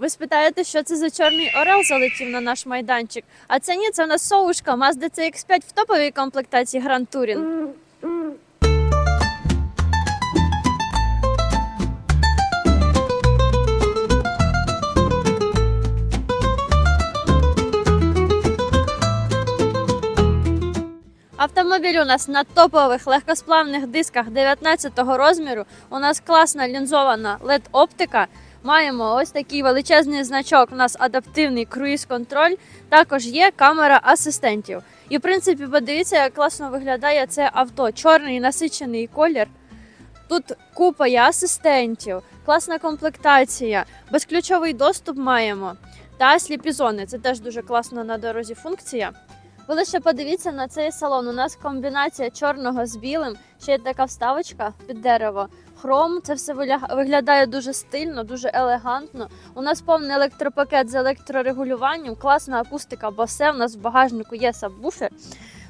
Ви спитаєте, що це за чорний орел залетів на наш майданчик? А це ні, це в нас соушка Mazda CX-5 в топовій комплектації Grand Touring. Автомобіль у нас на топових легкосплавних дисках 19-го розміру. У нас класна лінзована LED-оптика. Маємо ось такий величезний значок. У нас адаптивний круїз-контроль. Також є камера асистентів. І в принципі, подивіться, як класно виглядає це авто. Чорний насичений колір. Тут купа є асистентів, класна комплектація, безключовий доступ маємо. Та сліпі зони. Це теж дуже класно на дорозі функція. Ви лише подивіться на цей салон. У нас комбінація чорного з білим. Ще є така вставочка під дерево. Хром, це все виглядає дуже стильно, дуже елегантно. У нас повний електропакет з електрорегулюванням, класна акустика, басе. У нас в багажнику є сабвуфер.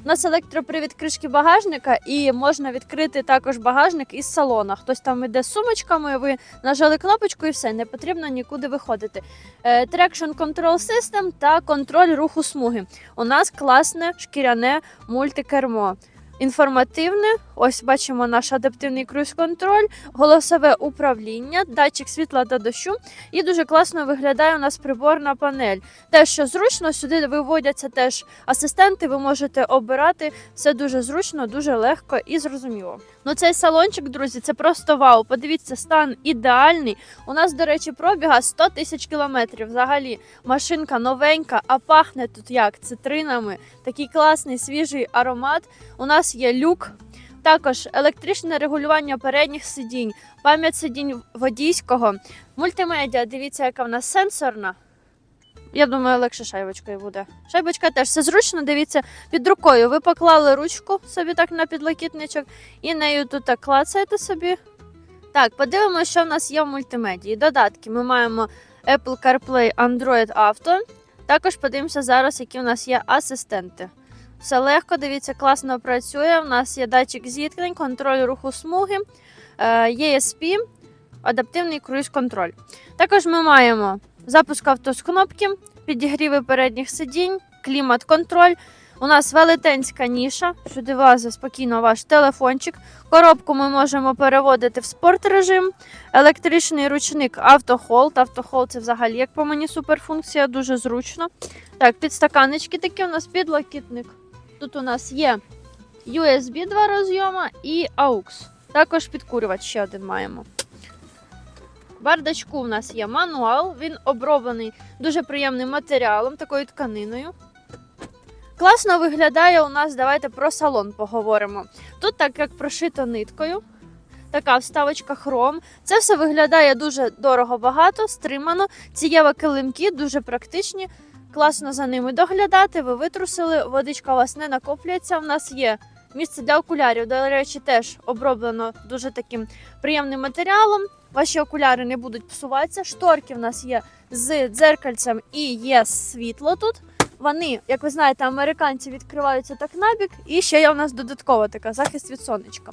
У нас електропривід кришки багажника і можна відкрити також багажник із салона. Хтось там іде з сумочками, ви нажали кнопочку і все, не потрібно нікуди виходити. Е, Traction Control System та контроль руху смуги. У нас класне шкіряне мультикермо. Інформативне, ось бачимо наш адаптивний круїз-контроль, голосове управління, датчик світла та дощу. І дуже класно виглядає у нас приборна панель. Те, що зручно, сюди виводяться теж асистенти. Ви можете обирати все дуже зручно, дуже легко і зрозуміло. Ну цей салончик, друзі, це просто вау. Подивіться, стан ідеальний. У нас, до речі, пробіга 100 тисяч кілометрів. Взагалі, машинка новенька, а пахне тут як цитринами. Такий класний свіжий аромат. У нас є люк. Також електричне регулювання передніх сидінь, пам'ять сидінь водійського, мультимедіа. Дивіться, яка в нас сенсорна. Я думаю, легше шайбочкою буде. Шайбочка теж все зручно. Дивіться, під рукою ви поклали ручку собі так на підлокітничок, і нею тут так клацаєте собі. Так, подивимося, що в нас є в мультимедії. Додатки ми маємо Apple CarPlay, Android Auto. Також подивимося зараз, які в нас є асистенти. Все легко, дивіться, класно працює. У нас є датчик зіткнень, контроль руху смуги, е, ESP, адаптивний круїз-контроль. Також ми маємо запуск авто з кнопки, підігріви передніх сидінь, клімат-контроль. У нас велетенська ніша, сюди влазить спокійно ваш телефончик. Коробку ми можемо переводити в спорт режим. Електричний ручник автохолд. Автохолд це взагалі, як по мені, суперфункція, дуже зручно. Так, підстаканнички такі у нас підлокітник. Тут у нас є USB два розйома і AUX. Також підкурювач ще один маємо. Бардачку у нас є мануал, він оброблений дуже приємним матеріалом, такою тканиною. Класно виглядає у нас, давайте про салон поговоримо. Тут, так як прошито ниткою, така вставочка хром. Це все виглядає дуже дорого багато, стримано. Ці є килимки дуже практичні. Класно за ними доглядати. Ви витрусили, водичка у вас не накоплюється. У нас є місце для окулярів. До речі, теж оброблено дуже таким приємним матеріалом. Ваші окуляри не будуть псуватися. Шторки в нас є з дзеркальцем і є світло тут. Вони, як ви знаєте, американці відкриваються так набік, і ще є у нас додаткова така захист від сонечка.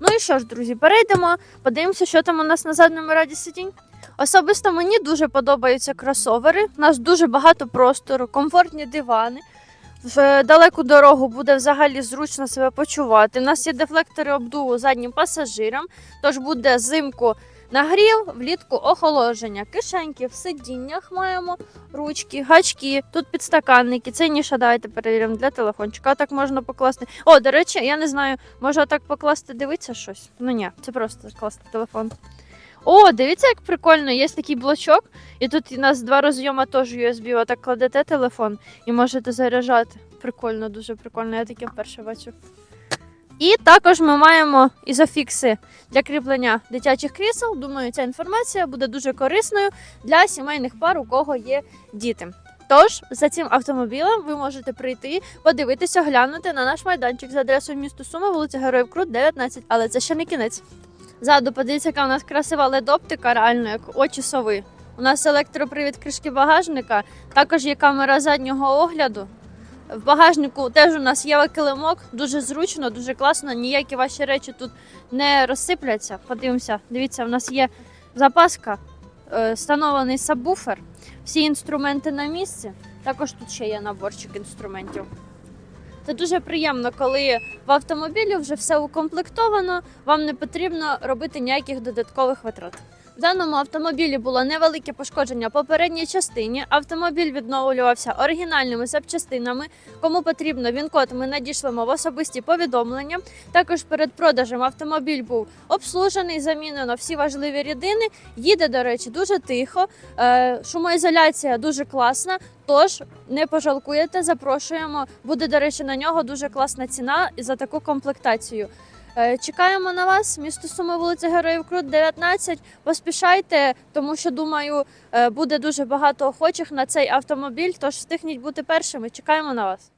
Ну і що ж, друзі, перейдемо, подивимося, що там у нас на задньому раді сидінь. Особисто мені дуже подобаються кросовери. У нас дуже багато простору, комфортні дивани. В далеку дорогу буде взагалі зручно себе почувати. У нас є дефлектори обдуву заднім пасажирам, тож буде зимку нагрів, влітку охолодження. Кишеньки в сидіннях маємо, ручки, гачки, тут підстаканники. Це ніша, давайте перевіримо для телефончика. Так можна покласти. О, до речі, я не знаю, може так покласти, дивитися щось? Ну ні, це просто класти телефон. О, дивіться, як прикольно, є такий блочок, і тут у нас два розйома теж USB. Отак кладете телефон і можете заряджати. Прикольно, дуже прикольно, я таке вперше бачу. І також ми маємо ізофікси для кріплення дитячих крісел. Думаю, ця інформація буде дуже корисною для сімейних пар, у кого є діти. Тож за цим автомобілем ви можете прийти, подивитися, глянути на наш майданчик за адресою місту Суми, вулиця Героїв Крут, 19. Але це ще не кінець. Ззаду подивіться, яка у нас красива ледоптика, реально як очі сови. У нас електропривід кришки багажника, також є камера заднього огляду. В багажнику теж у нас є килимок, дуже зручно, дуже класно. Ніякі ваші речі тут не розсипляться. Подивимося, дивіться, у нас є запаска е, встановлений сабвуфер, всі інструменти на місці. Також тут ще є наборчик інструментів. Це дуже приємно, коли в автомобілі вже все укомплектовано, вам не потрібно робити ніяких додаткових витрат. В даному автомобілі було невелике пошкодження по передній частині. Автомобіль відновлювався оригінальними запчастинами. Кому потрібно він-код, ми надішлемо в особисті повідомлення. Також перед продажем автомобіль був обслужений, замінено всі важливі рідини. Їде, до речі, дуже тихо. Е, Шумоізоляція дуже класна. Тож не пожалкуєте, запрошуємо. Буде, до речі, на нього дуже класна ціна за таку комплектацію. Е, Чекаємо на вас, місто Суми, вулиця Героїв Крут, 19. Поспішайте, тому що думаю, е, буде дуже багато охочих на цей автомобіль. Тож встигніть бути першими. Чекаємо на вас.